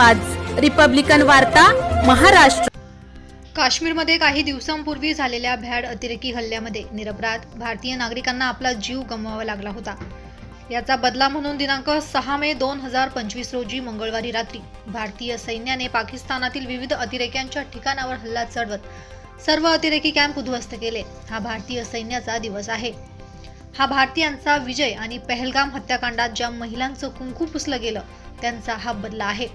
आवाज. रिपब्लिकन वार्ता महाराष्ट्र. काश्मीरमध्ये काही दिवसांपूर्वी झालेल्या भ्याड अतिरेकी हल्ल्यामध्ये निरपराध भारतीय नागरिकांना आपला जीव गमवावा लागला होता. याचा बदला म्हणून दिनांक सहा मे दोन हजार पंचवीस रोजी मंगळवारी रात्री भारतीय सैन्याने पाकिस्तानातील विविध अतिरेक्यांच्या ठिकाणावर हल्ला चढवत सर्व अतिरेकी कॅम्प उद्ध्वस्त केले. हा भारतीय सैन्याचा दिवस आहे. हा भारतीयांचा विजय आणि पहलगाम हत्याकांडात ज्या महिलांचं कुंकू पुसलं गेलं त्यांचा हा बदला आहे.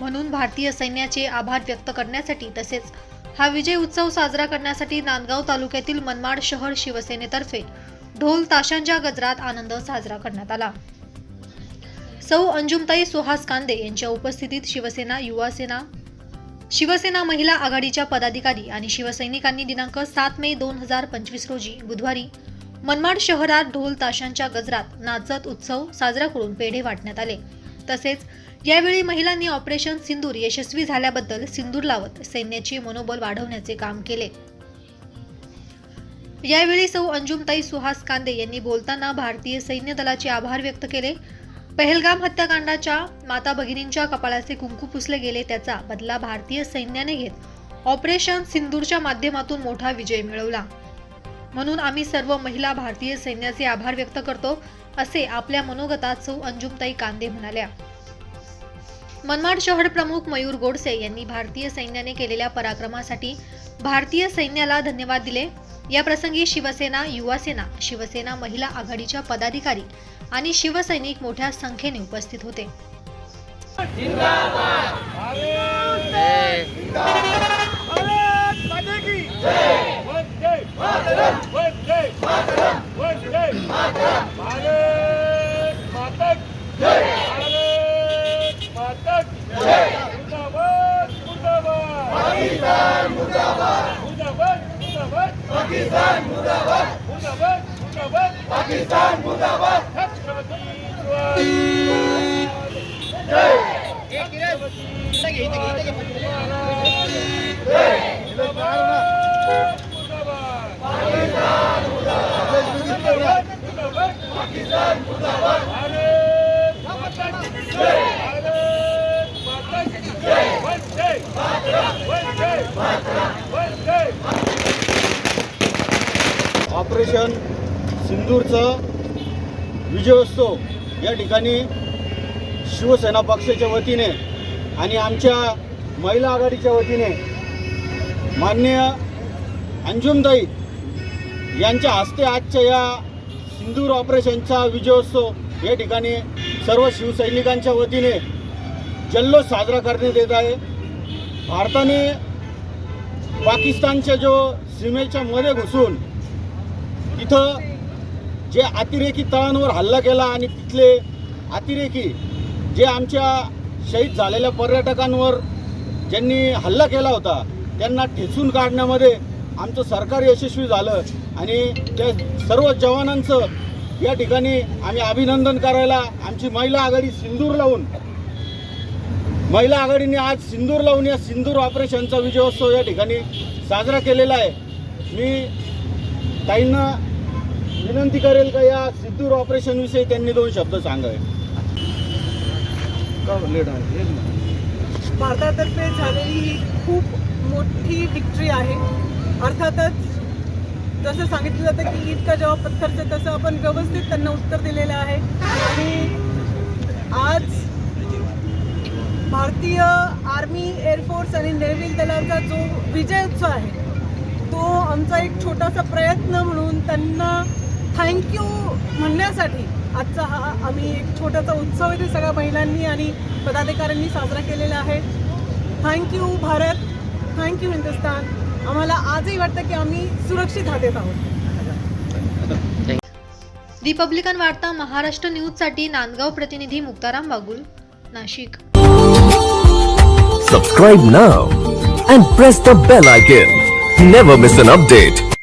म्हणून भारतीय सैन्याचे आभार व्यक्त करण्यासाठी तसेच हा विजय उत्सव साजरा करण्यासाठी नांदगाव तालुक्यातील मनमाड शहर शिवसेनेतर्फे ढोल ताशांच्या गजरात आनंद साजरा करण्यात आला. सौ अंजुमताई सुहास कांदे यांच्या उपस्थितीत शिवसेना युवा सेना शिवसेना महिला आघाडीच्या पदाधिकारी आणि शिवसैनिकांनी दिनांक सात मे दोन हजार पंचवीस रोजी बुधवारी मनमाड शहरात ढोल ताशांच्या गजरात नाचत उत्सव साजरा करून पेढे वाटण्यात आले. तसेच यावेळी महिलांनी ऑपरेशन सिंदूर यशस्वी झाल्याबद्दल सिंदूर लावत सैन्याचे मनोबल वाढवण्याचे काम केले. यावेळी सौ अंजुमताई सुहास कांदे यांनी बोलताना भारतीय सैन्य दलाचे आभार व्यक्त केले. पहलगाम हत्याकांडाच्या माता भगिनींच्या कपाळाचे कुंकू पुसले गेले त्याचा बदला भारतीय सैन्याने घेत ऑपरेशन सिंदूरच्या माध्यमातून मोठा विजय मिळवला. म्हणून आम्ही सर्व महिला भारतीय सैन्याचे आभार व्यक्त करतो असे आपल्या मनोगतात सौ अंजुमताई कांदे म्हणाल्या. मनमाड शहर प्रमुख मयूर गोडसे यांनी भारतीय सैन्याने केलेल्या पराक्रमासाठी भारतीय सैन्याला धन्यवाद दिले. या प्रसंगी शिवसेना युवा सेना शिवसेना महिला आघाडीच्या पदाधिकारी आणि शिवसैनिक मोठ्या संख्येने उपस्थित होते. Pakistan Mudabad Mudabad Mudabad Pakistan Mudabad Jai Jai Shivaji सिंदूरचं विजयोत्सव या ठिकाणी शिवसेना पक्षाच्या वतीने आणि आमच्या महिला आघाडीच्या वतीने माननीय अंजुमदाई यांच्या हस्ते आजच्या या सिंदूर ऑपरेशनचा विजयोत्सव या ठिकाणी सर्व शिवसैनिकांच्या वतीने जल्लोष साजरा करण्यात येत आहे. भारताने पाकिस्तानच्या जो सीमेच्या मध्ये घुसून तिथं जे अतिरेकी तळांवर हल्ला केला आणि तिथले अतिरेकी जे आमच्या शहीद झालेल्या पर्यटकांवर ज्यांनी हल्ला केला होता त्यांना ठेचून काढण्यामध्ये आमचं सरकार यशस्वी झालं आणि त्या सर्व जवानांचं या ठिकाणी आम्ही अभिनंदन करायला आमची महिला आघाडी सिंदूर लावून महिला आघाडीने आज सिंदूर लावून या सिंदूर ऑपरेशनचा विजयोत्सव या ठिकाणी साजरा केलेला आहे. मी ताईंना विनंती करेल का या सिद्धूर ऑपरेशन विषयी त्यांनी दोन शब्द सांगावे? हो, भारतातर्फे झालेली ही खूप मोठी विक्ट्री आहे. अर्थातच जसं सांगितलं जातं की इतका जेव्हा पत्थरचं तसं आपण व्यवस्थित त्यांना उत्तर दिलेलं आहे. आणि आज भारतीय आर्मी एअरफोर्स आणि नेव्हिल दलाचा जो विजय उत्सव आहे तो आमचा एक छोटासा प्रयत्न म्हणून त्यांना थँक्यू म्हणण्यासाठी आजचा हा आम्ही एक छोटासा उत्सव इथे सगळ्या महिलांनी आणि पदाधिकाऱ्यांनी साजरा केलेला आहे थँक्यू भारत थँक्यू हिंदुस्तान आम्हाला आजही वाटतं की आम्ही सुरक्षित हातेत आहोत रिपब्लिकन वार्ता महाराष्ट्र न्यूजसाठी नांदगाव प्रतिनिधी Muktaram Bagul Nashik Subscribe now and press the bell icon. Never miss an update.